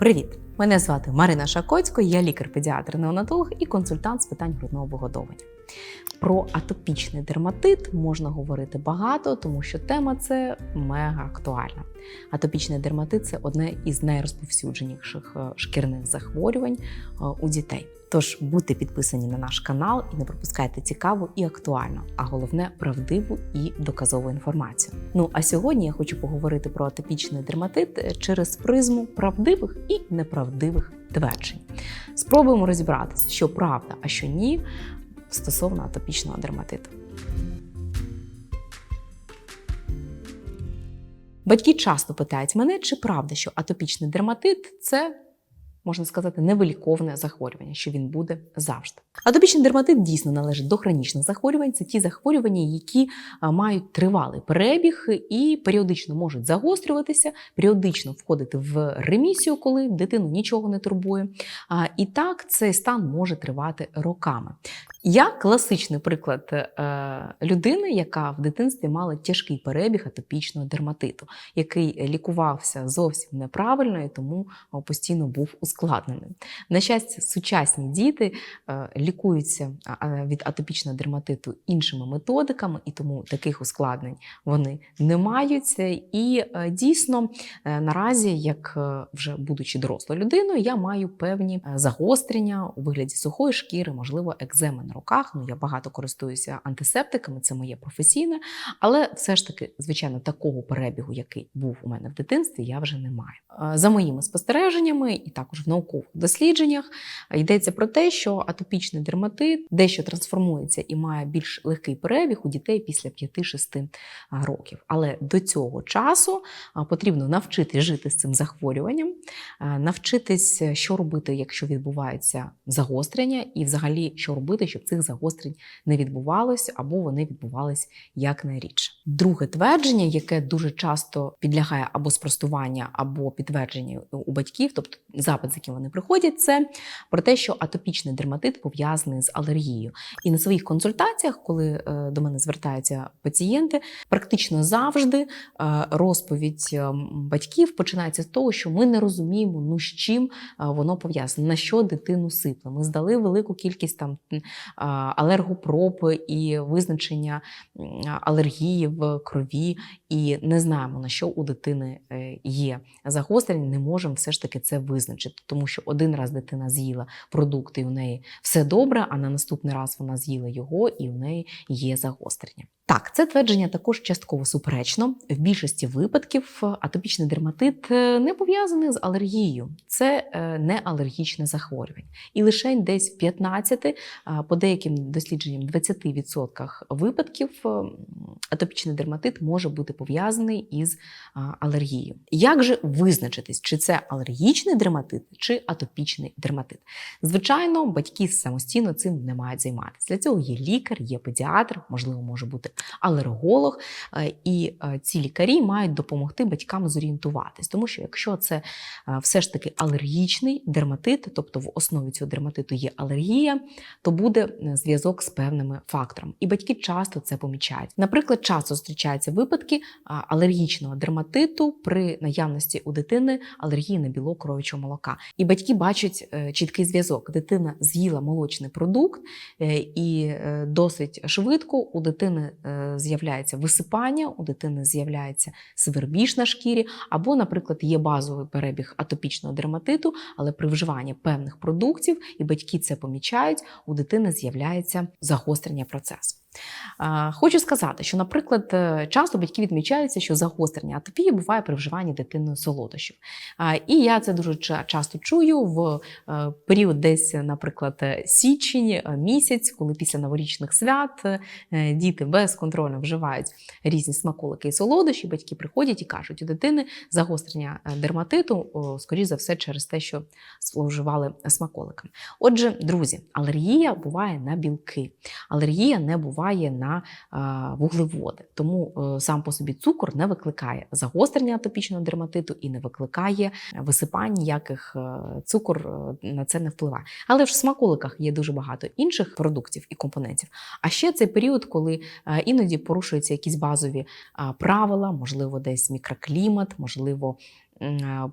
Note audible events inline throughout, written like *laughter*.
Привіт! Мене звати Марина Шакоцько, я лікар-педіатр-неонатолог і консультант з питань грудного вигодовування. Про атопічний дерматит можна говорити багато, тому що тема це мега актуальна. Атопічний дерматит це одне із найрозповсюдженіших е, шкірних захворювань е, у дітей. Тож будьте підписані на наш канал і не пропускайте цікаву і актуальну, а головне правдиву і доказову інформацію. Ну а сьогодні я хочу поговорити про атопічний дерматит через призму правдивих і неправдивих тверджень. Спробуємо розібратися, що правда, а що ні, стосовно атопічного дерматиту. Батьки часто питають мене, чи правда, що атопічний дерматит це можна сказати, невиліковне захворювання, що він буде завжди. Атопічний дерматит дійсно належить до хронічних захворювань. Це ті захворювання, які мають тривалий перебіг і періодично можуть загострюватися, періодично входити в ремісію, коли дитину нічого не турбує. І так цей стан може тривати роками. Я класичний приклад е, людини, яка в дитинстві мала тяжкий перебіг атопічного дерматиту, який лікувався зовсім неправильно і тому постійно був ускладненим. На щастя, сучасні діти е, лікуються від атопічного дерматиту іншими методиками, і тому таких ускладнень вони не маються. І е, дійсно наразі, як вже будучи дорослою людиною, я маю певні загострення у вигляді сухої шкіри, можливо, екземи на руках. Ну я багато користуюся антисептиками, це моє професійне, але все ж таки, звичайно, такого перебігу, який був у мене в дитинстві, я вже не маю. За моїми спостереженнями, і також в наукових дослідженнях йдеться про те, що атопічний дерматит дещо трансформується і має більш легкий перебіг у дітей після 5-6 років. Але до цього часу потрібно навчитись жити з цим захворюванням, навчитись, що робити, якщо відбувається загострення, і взагалі що робити, щоб цих загострень не відбувалось або вони відбувались якнайрідше. Друге твердження, яке дуже часто підлягає або спростування, або підтвердження у батьків, тобто запит, з яким вони приходять, це про те, що атопічний дерматит пов'язаний з алергією. І на своїх консультаціях, коли е, до мене звертаються пацієнти, практично завжди е, розповідь е, батьків починається з того, що ми не розуміємо, ну з чим воно пов'язане, на що дитину сипле. Ми здали велику кількість там алергопропи і визначення алергії в крові, і не знаємо, на що у дитини є загострення, не можемо все ж таки це визначити, тому що один раз дитина з'їла продукти, і у неї все добре, а на наступний раз вона з'їла його, і у неї є загострення. Так, це твердження також частково суперечно. В більшості випадків атопічний дерматит е, не пов'язаний з алергією, це е, не алергічне захворювання. І лише десь в 15, по деяким дослідженням 20% випадків атопічний дерматит може бути пов'язаний із алергією. Як же визначитись, чи це алергічний дерматит, чи атопічний дерматит? Звичайно, батьки самостійно цим не мають займатися. Для цього є лікар, є педіатр, можливо, може бути алерголог, е, і е, ці лікарі мають допомогти батькам зорієнтуватись, тому що якщо це е, все ж таки алергічний дерматит, тобто в основі цього дерматиту є алергія, то буде зв'язок з певними факторами. І батьки часто це помічають. Наприклад, часто зустрічаються випадки алергічного дерматиту при наявності у дитини алергії на білок кровічого молока. І батьки бачать чіткий зв'язок. Дитина з'їла молочний продукт, і досить швидко у дитини з'являється висипання, у дитини з'являється свербіж на шкірі, або, наприклад, є базовий перебіг атопічного дерматиту, але при вживанні певних продуктів, і батьки це помічають, у дитини з'являється загострення процесу. Хочу сказати, що, наприклад, е, часто батьки відмічаються, що загострення атопії буває при вживанні дитиною солодощів. І я це дуже часто чую в е, період, десь, наприклад, січень е, місяць, коли після новорічних свят діти безконтрольно вживають різні смаколики і солодощі, батьки приходять і кажуть, у дитини загострення дерматиту, скоріш за все, через те, що вживали смаколиками. Отже, друзі, алергія буває на білки, алергія не буває впливає на вуглеводи. Тому е, сам по собі цукор не викликає загострення атопічного дерматиту і не викликає висипань, ніяких е, цукор е, на це не впливає. Але ж в смаколиках є дуже багато інших продуктів і компонентів. А ще цей період, коли іноді порушуються якісь базові правила, можливо, десь мікроклімат, можливо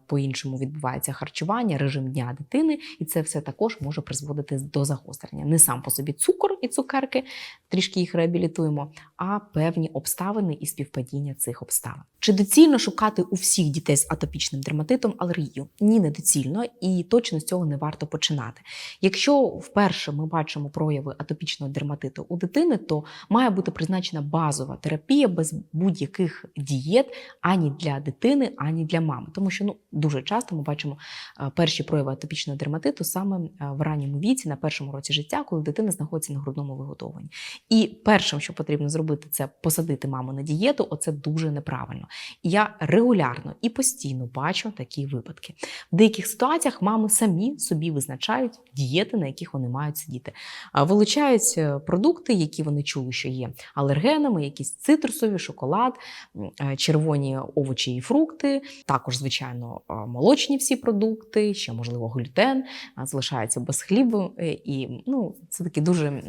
по-іншому відбувається харчування, режим дня дитини, і це все також може призводити до загострення. Не сам по собі цукор і цукерки, трішки їх реабілітуємо, а певні обставини і співпадіння цих обставин. Чи доцільно шукати у всіх дітей з атопічним дерматитом алергію? Ні, не доцільно, і точно з цього не варто починати. Якщо вперше ми бачимо прояви атопічного дерматиту у дитини, то має бути призначена базова терапія без будь-яких дієт ані для дитини, ані для мами. Тому що ну дуже часто ми бачимо е, перші прояви атопічного дерматиту саме е, в ранньому віці, на першому році життя, коли дитина знаходиться на грудному виготовленні. І першим, що потрібно зробити, це посадити маму на дієту. Оце дуже неправильно. І я регулярно і постійно бачу такі випадки. В деяких ситуаціях мами самі собі визначають дієти, на яких вони мають сидіти. Вилучають е, продукти, які вони чули, що є алергенами, якісь цитрусові, шоколад, червоні овочі і фрукти, також, звичайно, е, молочні всі продукти, ще можливо глютен, залишаються без хлібу. е, І ну, це такі дуже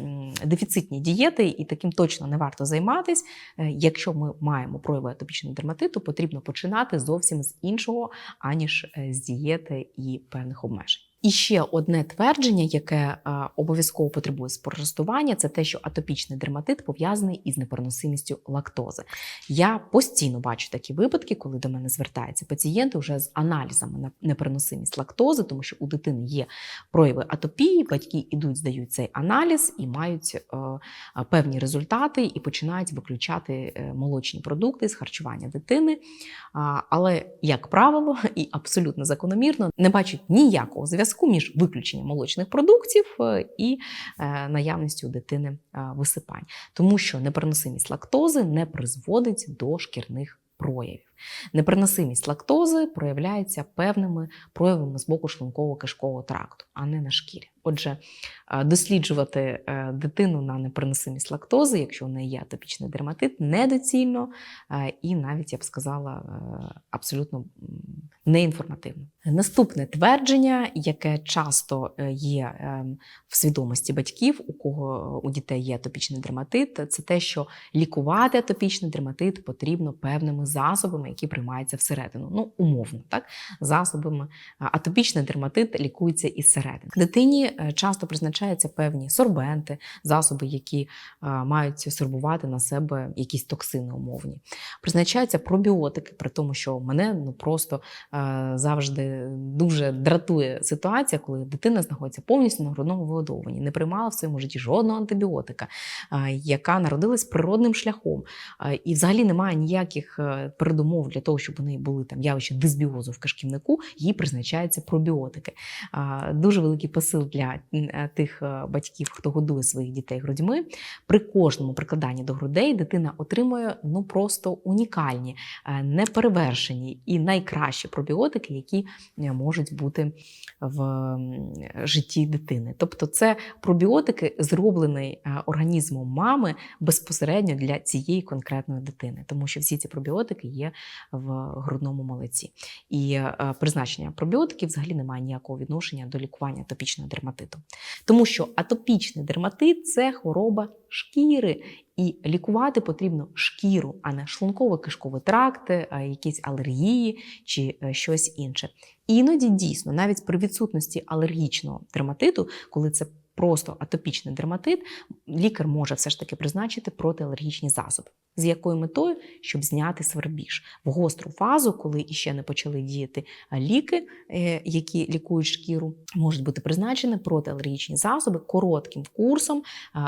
дефіцитні дієти, і таким точно не варто займатись. Е, Якщо ми маємо прояви атопічного дерматиту, потрібно починати зовсім з іншого, аніж е, з дієти і певних обмежень. І ще одне твердження, яке е, обов'язково потребує спростування, це те, що атопічний дерматит пов'язаний із непереносимістю лактози. Я постійно бачу такі випадки, коли до мене звертаються пацієнти вже з аналізами на непереносимість лактози, тому що у дитини є прояви атопії, батьки ідуть, здають цей аналіз і мають е, е, певні результати і починають виключати молочні продукти з харчування дитини. Але, як правило, *laughs* і абсолютно закономірно не бачать ніякого зв'язку між виключенням молочних продуктів е, і е, наявністю дитини е, висипань, тому що непереносимість лактози не призводить до шкірних проявів. Непереносимість лактози проявляється певними проявами з боку шлунково-кишкового тракту, а не на шкірі. Отже, досліджувати дитину на непереносимість лактози, якщо у неї є атопічний дерматит, недоцільно і навіть я б сказала абсолютно неінформативно. Наступне твердження, яке часто е, є е, в свідомості батьків, у кого у дітей є атопічний дерматит, це те, що лікувати атопічний дерматит потрібно певними засобами, які приймаються всередину. Ну, умовно, так засобами атопічний дерматит лікується із середини. Дитині е, часто призначаються певні сорбенти, засоби, які е, мають сорбувати на себе якісь токсини умовні. Призначаються пробіотики, при тому, що мене ну просто е, завжди дуже дратує ситуація, коли дитина знаходиться повністю на грудному вигодовуванні, не приймала в своєму житті жодного антибіотика, яка народилась природним шляхом, і взагалі немає ніяких е, передумов для того, щоб у неї були там явища дисбіозу в кишківнику, їй призначаються пробіотики. Дуже великий посил для е, тих е, батьків, хто годує своїх дітей грудьми. При кожному прикладанні до грудей дитина отримує ну просто унікальні, неперевершені і найкращі пробіотики, які можуть бути в житті дитини. Тобто, це пробіотики, зроблені е, організмом мами безпосередньо для цієї конкретної дитини, тому що всі ці пробіотики є в грудному молоці. І е, призначення пробіотиків взагалі не має ніякого відношення до лікування атопічного дерматиту. Тому що атопічний дерматит це хвороба шкіри, і лікувати потрібно шкіру, а не шлунково-кишковий тракт, е, якісь алергії чи е, щось інше. І Іноді дійсно, навіть при відсутності алергічного дерматиту, коли це просто атопічний дерматит, лікар може все ж таки призначити протиалергічні засоби. З якою метою? Щоб зняти свербіж в гостру фазу, коли іще не почали діяти ліки, е, які лікують шкіру, можуть бути призначені протиалергічні засоби коротким курсом,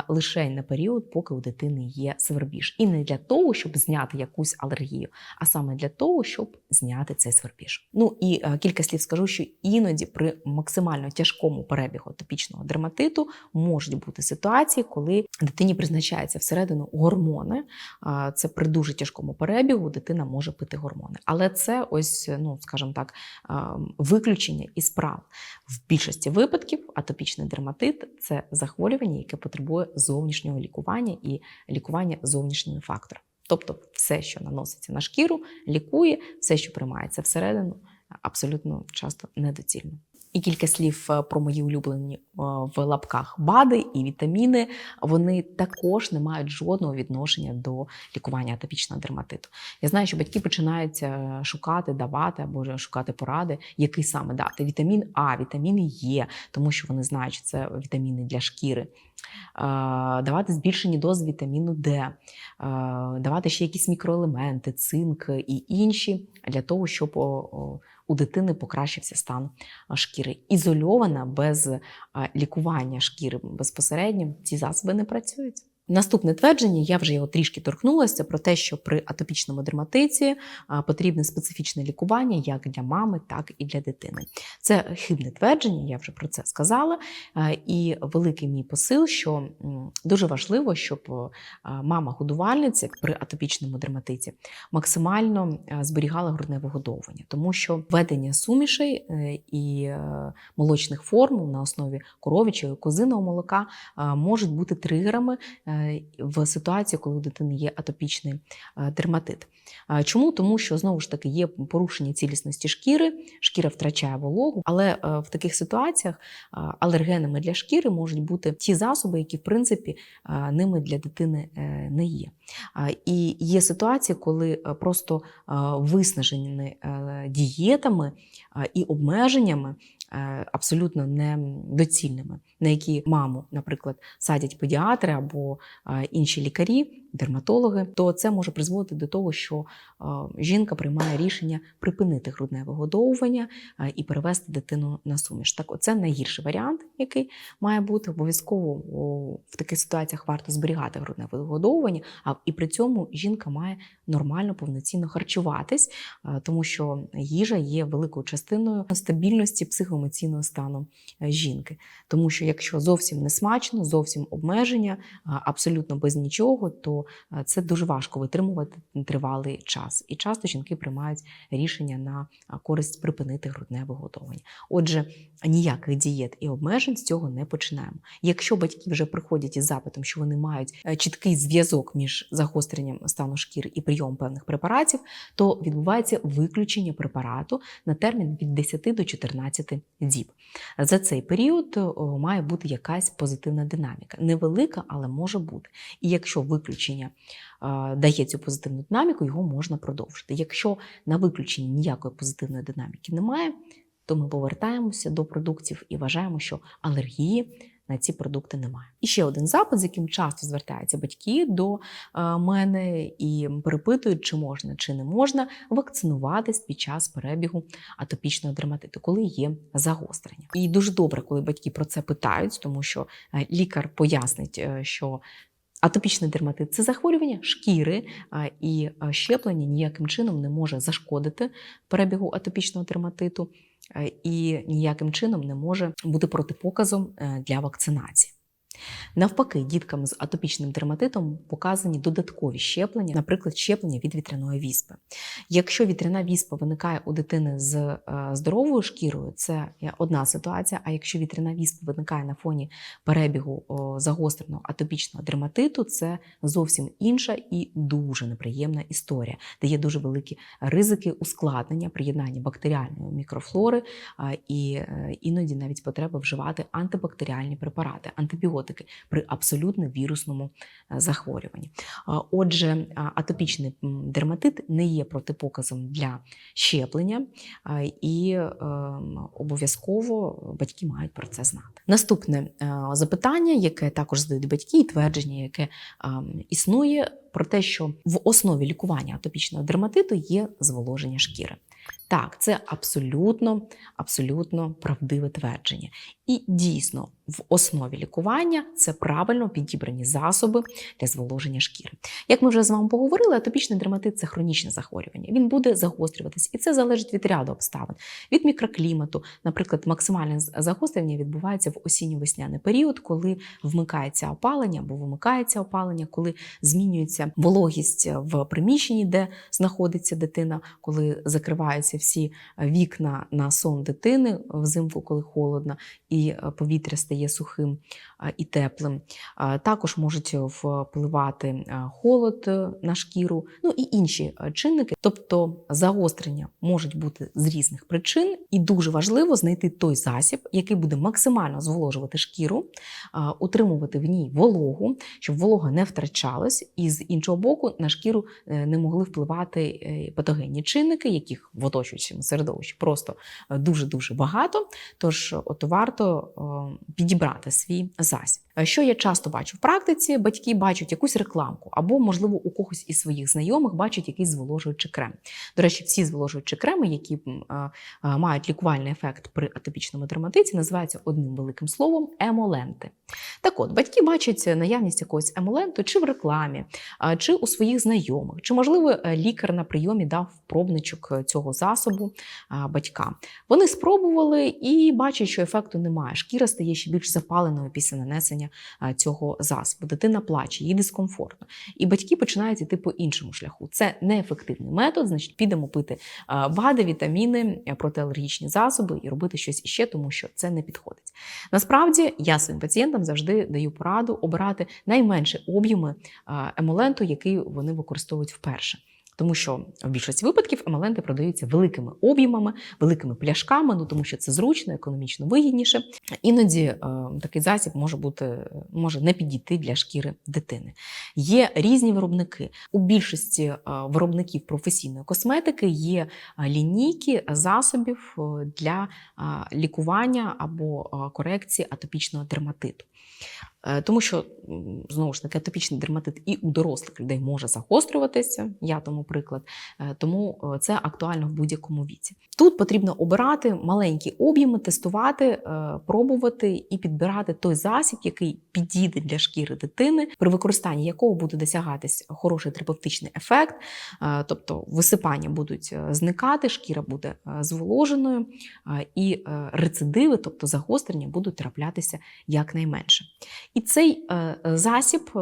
лише на період, поки у дитини є свербіж. І не для того, щоб зняти якусь алергію, а саме для того, щоб зняти цей свербіж. Ну і е, кілька слів скажу, що іноді при максимально тяжкому перебігу атопічного дерматиту можуть бути ситуації, коли дитині призначаються всередину гормони. Це при дуже тяжкому перебігу дитина може пити гормони. Але це ось, ну скажімо так, виключення із прав. В більшості випадків атопічний дерматит це захворювання, яке потребує зовнішнього лікування і лікування зовнішніми факторами. Тобто, все, що наноситься на шкіру, лікує, все, що приймається всередину, абсолютно часто недоцільно. І кілька слів е, про мої улюблені е, в лапках БАДи і вітаміни. Вони також не мають жодного відношення до лікування атопічного дерматиту. Я знаю, що батьки починають е, шукати, давати або шукати поради, який саме дати. Вітамін А, вітаміни Є, тому що вони знають, що це вітаміни для шкіри. Давати збільшені дози вітаміну Д, давати ще якісь мікроелементи, цинк і інші для того, щоб у дитини покращився стан шкіри. Ізольована без лікування шкіри безпосередньо ці засоби не працюють. Наступне твердження, я вже його трішки торкнулася, про те, що при атопічному дерматиті потрібне специфічне лікування як для мами, так і для дитини. Це хибне твердження, я вже про це сказала. І великий мій посил, що дуже важливо, щоб мама-годувальниця при атопічному дерматиті максимально зберігала грудне вигодовування, тому що введення сумішей е, і е, молочних формул на основі коров'ячого і козиного молока можуть бути тригерами е, в ситуації, коли у дитини є атопічний е, дерматит. Е, Чому? Тому що знову ж таки є порушення цілісності шкіри, шкіра втрачає вологу, але е, в таких ситуаціях е, алергенами для шкіри можуть бути ті засоби, які в принципі е, ними для дитини е, не є. І є ситуації, коли е, просто е, виснажені е, дієтами е, і обмеженнями. Е, Абсолютно недоцільними, на які маму, наприклад, садять педіатри або е, інші лікарі, дерматологи, то це може призводити до того, що жінка приймає рішення припинити грудне вигодовування і перевести дитину на суміш. Так, оце найгірший варіант, який має бути обов'язково в таких ситуаціях варто зберігати грудне вигодовування, а і при цьому жінка має нормально повноцінно харчуватись, тому що їжа є великою частиною стабільності психоемоційного стану е, жінки. Тому що якщо зовсім не смачно, зовсім обмеження, абсолютно без нічого, то е, це дуже важко витримувати тривалий час. І часто жінки приймають рішення на користь припинити грудне виготовлення. Отже, ніяких дієт і обмежень з цього не починаємо. Якщо батьки вже приходять із запитом, що вони мають е, чіткий зв'язок між загостренням стану шкіри і прийомом певних препаратів, то відбувається виключення препарату на термін від 10 до 14 діб. За цей період має бути якась позитивна динаміка. Невелика, але може бути. І якщо виключення е, дає цю позитивну динаміку, його можна продовжити. Якщо на виключенні ніякої позитивної динаміки немає, то ми повертаємося до продуктів і вважаємо, що алергії на ці продукти немає. І ще один запит, з яким часто звертаються батьки до мене і перепитують, чи можна чи не можна вакцинуватись під час перебігу атопічного дерматиту, коли є загострення. І дуже добре, коли батьки про це питають, тому що е, лікар пояснить, е, що Атопічний дерматит це захворювання шкіри, і щеплення ніяким чином не може зашкодити перебігу атопічного дерматиту і ніяким чином не може бути протипоказом е, для вакцинації. Навпаки, діткам з атопічним дерматитом показані додаткові щеплення, наприклад, щеплення від вітряної віспи. Якщо вітряна віспа виникає у дитини з е, здоровою шкірою, це одна ситуація. А якщо вітряна віспа виникає на фоні перебігу загостреного атопічного дерматиту, це зовсім інша і дуже неприємна історія, де є дуже великі ризики ускладнення, приєднання бактеріальної мікрофлори і е, іноді навіть потреба вживати антибактеріальні препарати, антибіотики при абсолютно вірусному е, захворюванні. Отже, атопічний дерматит не є протипоказом для щеплення, і е, обов'язково батьки мають про це знати. Наступне е, запитання, яке також задають батьки, і твердження, яке ем, існує, про те, що в основі лікування атопічного дерматиту є зволоження шкіри. Так, це абсолютно, абсолютно правдиве твердження. І дійсно, в основі лікування це правильно підібрані засоби для зволоження шкіри. Як ми вже з вами поговорили, атопічний дерматит це хронічне захворювання. Він буде загострюватись, і це залежить від ряду обставин, від мікроклімату. Наприклад, максимальне загострення відбувається в осінньо-весняний період, коли вмикається опалення або вимикається опалення, коли змінюється вологість в приміщенні, де знаходиться дитина, коли закриваються всі вікна на сон дитини взимку, коли холодно, і повітря стає сухим е, і теплим. Е, Також можуть впливати е, холод е, на шкіру, ну і інші е, чинники. Тобто загострення можуть бути з різних причин, і дуже важливо знайти той засіб, який буде максимально зволожувати шкіру, е, утримувати в ній вологу, щоб волога не втрачалась, і з іншого боку на шкіру е, не могли впливати е, патогенні чинники, яких в оточуючому середовищі просто дуже дуже багато. Тож от варто е, підібрати свій засіб. Е, Що я часто бачу в практиці, батьки бачать якусь рекламку, або, можливо, у когось із своїх знайомих бачать якийсь зволожуючий крем. До речі, всі зволожуючі креми, які мають лікувальний ефект при атопічному дерматиті, називаються одним великим словом емоленти. Так от, батьки бачать наявність якогось емоленту чи в рекламі, чи у своїх знайомих, чи, можливо, е, лікар на прийомі дав пробничок е, цього засобу батькам. Вони спробували і бачать, що ефекту немає. Шкіра стає ще більш запаленою після нанесення цього засобу. Дитина плаче, їй дискомфортно. І батьки починають йти по іншому шляху. Це неефективний метод, значить, підемо пити а, БАДи, вітаміни, протиалергічні засоби і робити щось іще, тому що це не підходить. Насправді я своїм пацієнтам завжди даю пораду обирати найменші об'єми емоленту, який вони використовують вперше. Тому що в більшості випадків емоленти продаються великими об'ємами, великими пляшками, ну тому що це зручно, економічно вигідніше. Іноді е, такий засіб може бути може не підійти для шкіри дитини. Є різні виробники. У більшості е, виробників професійної косметики є е, лінійки засобів е, для лікування або корекції атопічного дерматиту. Е, Тому що знову ж таки атопічний дерматит і у дорослих людей може загострюватися, я тому приклад, Е, тому е, це актуально в будь-якому віці. Тут потрібно обирати маленькі об'єми, тестувати, пробувати і підбирати той засіб, який підійде для шкіри дитини, при використанні якого буде досягатись хороший терапевтичний ефект, тобто висипання будуть зникати, шкіра буде зволоженою, і рецидиви, тобто загострення, будуть траплятися якнайменше. І цей е, засіб, е,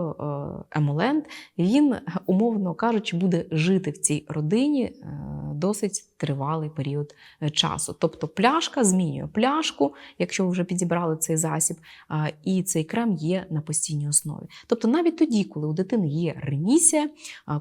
емолент, він, умовно кажучи, буде жити в цій родині е, досить тривалий період часу. Тобто пляшка змінює пляшку, якщо ви вже підібрали цей засіб, і цей крем є на постійній основі. Тобто навіть тоді, коли у дитини є ремісія,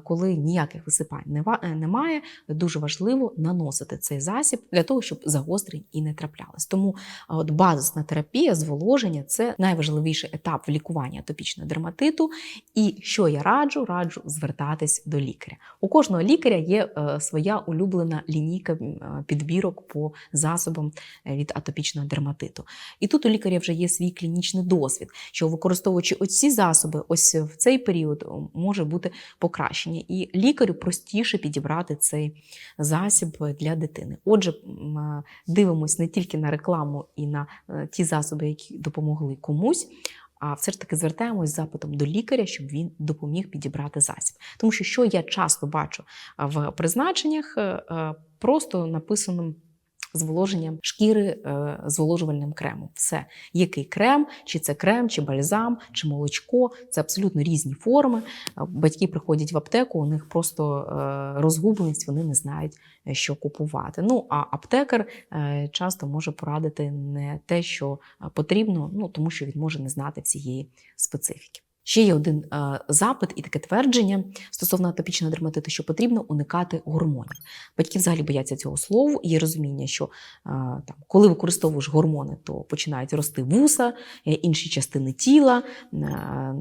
коли ніяких висипань немає, дуже важливо наносити цей засіб для того, щоб загострень і не траплялось. Тому от базисна терапія, зволоження це найважливіший етап в лікуванні атопічного дерматиту. І що я раджу? Раджу звертатись до лікаря. У кожного лікаря є е, своя улюблена лінійка е, підбірок по засобам е, від атопічного дерматиту. І тут у лікаря вже є свій клінічний досвід, що використовуючи оці засоби, ось в цей період може бути покращення. І лікарю простіше підібрати цей засіб для дитини. Отже, м, дивимось не тільки на рекламу і на ті засоби, які допомогли комусь. А все ж таки звертаємось з запитом до лікаря, щоб він допоміг підібрати засіб. Тому що що я часто бачу в призначеннях, е, е, просто написано зволоженням шкіри е, зволожувальним кремом. Все, який крем, чи це крем, чи бальзам, чи молочко це абсолютно різні форми. Е, Батьки приходять в аптеку, у них просто е, розгубленість, вони не знають, що купувати. Ну а аптекар часто може порадити не те, що потрібно, ну тому що він може не знати всієї специфіки. Ще є один е, запит і таке твердження стосовно атопічного дерматиту, що потрібно уникати гормонів. Батьки взагалі бояться цього слова. Є розуміння, що е, там, коли використовуєш гормони, то починають рости вуса, е, інші частини тіла,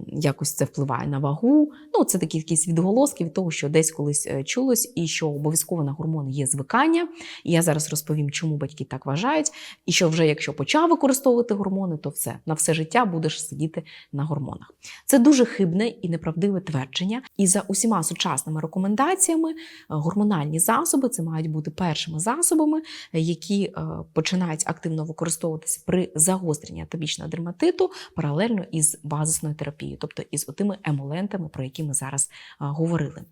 якось це впливає на вагу. Ну, це такі якісь відголоски від того, що десь колись чулось, і що обов'язково на гормони є звикання. І я зараз розповім, чому батьки так вважають, і що вже якщо почав використовувати гормони, то все на все життя будеш сидіти на гормонах. Це дуже хибне і неправдиве твердження. І за усіма сучасними рекомендаціями е, гормональні засоби це мають бути першими засобами, які е, починають активно використовуватися при загостренні атопічного дерматиту паралельно із базисною терапією, тобто із тими емолентами, про які ми зараз е, говорили.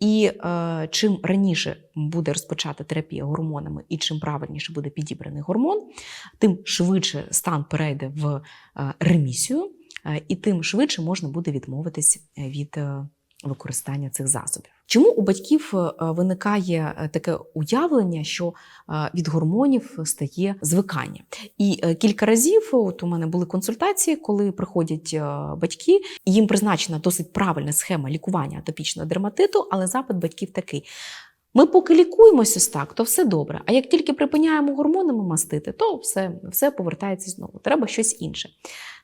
І е, чим раніше буде розпочата терапія гормонами, і чим правильніше буде підібраний гормон, тим швидше стан перейде в е, ремісію, і тим швидше можна буде відмовитись від е, використання цих засобів. Чому у батьків е, виникає е, таке уявлення, що е, від гормонів стає звикання? І е, кілька разів от у мене були консультації, коли приходять е, батьки, їм призначена досить правильна схема лікування атопічного дерматиту, але запит батьків такий. Ми поки лікуємось ось так, то все добре. А як тільки припиняємо гормонами мастити, то все, все повертається знову. Треба щось інше.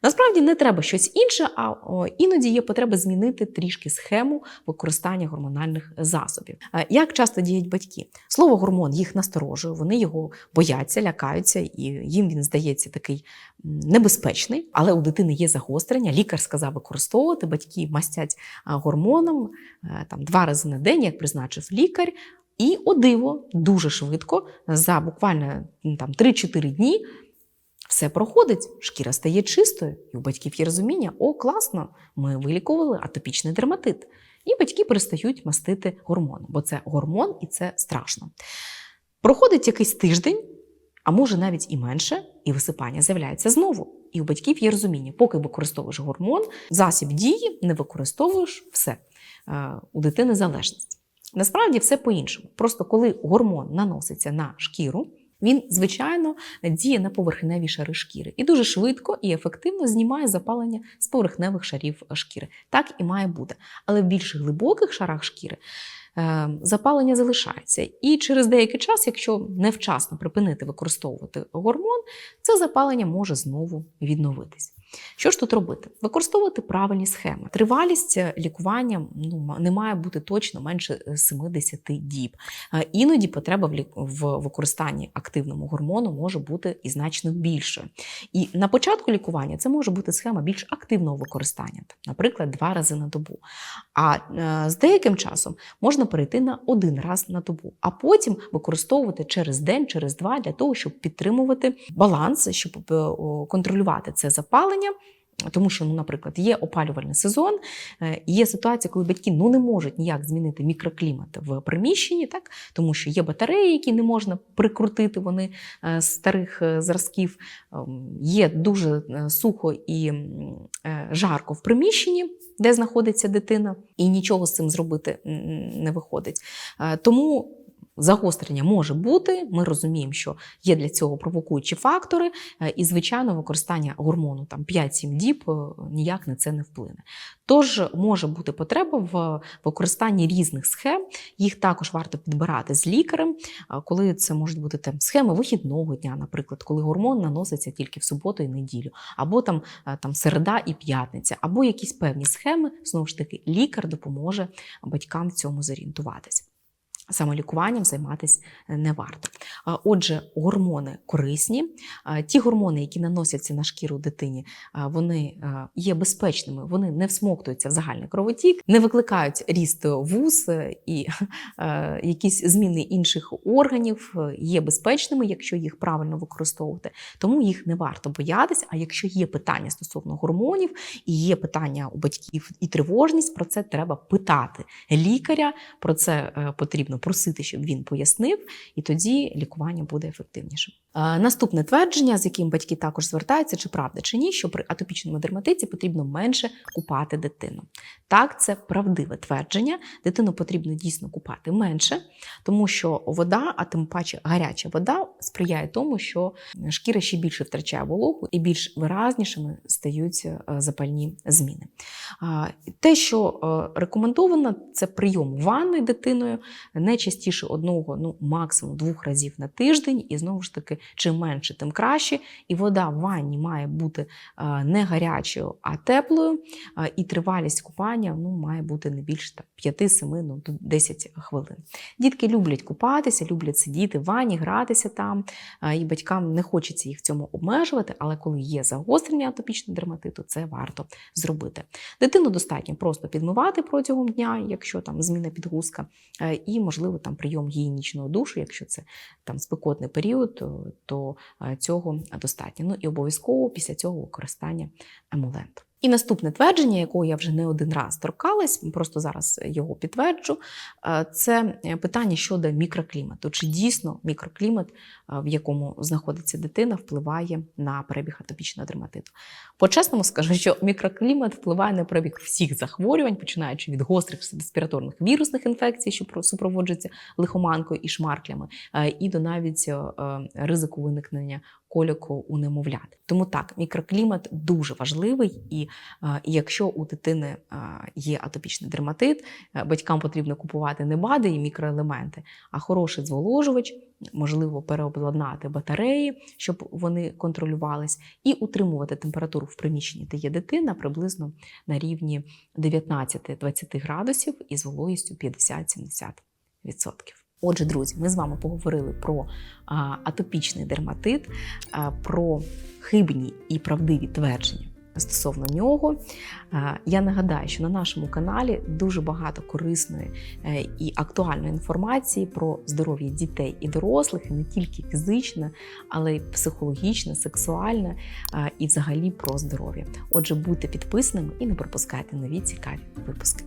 Насправді не треба щось інше, а іноді є потреба змінити трішки схему використання гормональних засобів. Е, Як часто діють батьки? Слово гормон їх насторожує, вони його бояться, лякаються, і їм він здається такий небезпечний, але у дитини є загострення. Лікар сказав використовувати, батьки мастять гормоном е, там два рази на день, як призначив лікар. І о диво, дуже швидко, за буквально там 3-4 дні все проходить, шкіра стає чистою, і у батьків є розуміння: о, класно, ми вилікували атопічний дерматит. І батьки перестають мастити гормоном, бо це гормон і це страшно. Проходить якийсь тиждень, а може навіть і менше, і висипання з'являється знову. І у батьків є розуміння, поки використовуєш гормон, засіб дії не використовуєш все. Е, У дитини залежність. Насправді все по-іншому. Просто коли гормон наноситься на шкіру, він, звичайно, діє на поверхневі шари шкіри і дуже швидко і ефективно знімає запалення з поверхневих шарів шкіри. Так і має бути. Але в більш глибоких шарах шкіри е, запалення залишається. І через деякий час, якщо невчасно припинити використовувати гормон, це запалення може знову відновитись. Що ж тут робити? Використовувати правильні схеми. Тривалість е, лікування ну, не має бути точно менше е, 70 діб. Е, Іноді потреба в, лік... в використанні активному гормону може бути і значно більшою. І на початку лікування це може бути схема більш активного використання, наприклад, два рази на добу. А е, з деяким часом можна перейти на один раз на добу, а потім використовувати через день, через два для того, щоб підтримувати баланс, щоб е, контролювати це запалення. Тому що, ну, наприклад, є опалювальний сезон, е, є ситуація, коли батьки ну, не можуть ніяк змінити мікроклімат в приміщенні, так? тому що є батареї, які не можна прикрутити, вони е, з старих е, зразків. Ем, Є дуже сухо і жарко в приміщенні, де знаходиться дитина, і нічого з цим зробити не виходить. Тому Загострення може бути. Ми розуміємо, що є для цього провокуючі фактори, е, і, звичайно, використання гормону там 5-7 діб е, ніяк на це не вплине. Тож може бути потреба в використанні різних схем. Їх також варто підбирати з лікарем, коли це можуть бути там схеми вихідного дня, наприклад, коли гормон наноситься тільки в суботу і неділю, або там, е, там середа і п'ятниця, або якісь певні схеми. Знову ж таки, лікар допоможе батькам в цьому зорієнтуватись. Самолікуванням займатися не варто. Отже, гормони корисні. Ті гормони, які наносяться на шкіру дитині, вони є безпечними, вони не всмоктуються в загальний кровотік, не викликають ріст вуз е, і е, якісь зміни інших органів, е, є безпечними, якщо їх правильно використовувати. Тому їх не варто боятися. А якщо є питання стосовно гормонів і є питання у батьків і тривожність, про це треба питати лікаря. Про це е, потрібно просити, щоб він пояснив, і тоді лікування буде ефективнішим. Е, Наступне твердження, з яким батьки також звертаються, чи правда чи ні, що при атопічному дерматиті потрібно менше купати дитину. Так, це правдиве твердження. Дитину потрібно дійсно купати менше, тому що вода, а тим паче гаряча вода, сприяє тому, що шкіра ще більше втрачає вологу і більш виразнішими стають е, запальні зміни. Те, що е, рекомендовано, це прийом ванни дитиною не частіше одного, ну максимум двох разів на тиждень, і знову ж таки, чим менше, тим краще. І вода в ванні має бути е, не гарячою, а теплою. Е, І тривалість купання ну, має бути не більше там, 5-7, ну, до 10 хвилин. Дітки люблять купатися, люблять сидіти в ванні, гратися там, е, і батькам не хочеться їх в цьому обмежувати, але коли є загострення атопічного дерматиту, це варто зробити. Дитину достатньо просто підмивати протягом дня, якщо там зміна підгузка, і, можливо, там прийом гігієнічного душу, якщо це там спекотний період, то, е, цього достатньо. Ну і обов'язково після цього використання емоленту. І наступне твердження, якого я вже не один раз торкалась, просто зараз його підтверджу, е, це питання щодо мікроклімату. Чи дійсно мікроклімат, е, в якому знаходиться дитина, впливає на перебіг атопічного дерматиту? По-чесному скажу, що мікроклімат впливає на перебіг всіх захворювань, починаючи від гострих респіраторних вірусних інфекцій, що про- супроводжуються лихоманкою і шмарклями, е, і до навіть е, ризику виникнення коліку у немовлят. Тому так, мікроклімат дуже важливий, і е, якщо у дитини е, є атопічний дерматит, е, батькам потрібно купувати не БАДи і мікроелементи, а хороший зволожувач, можливо, переобладнати батареї, щоб вони контролювались, і утримувати температуру в приміщенні, де є дитина, приблизно на рівні 19-20 градусів із вологістю 50-70%. Отже, друзі, ми з вами поговорили про атопічний дерматит, про хибні і правдиві твердження стосовно нього. Я нагадаю, що на нашому каналі дуже багато корисної е, і актуальної інформації про здоров'я дітей і дорослих, і не тільки фізичне, але й психологічне, сексуальне і взагалі про здоров'я. Отже, будьте підписаними і не пропускайте нові цікаві випуски.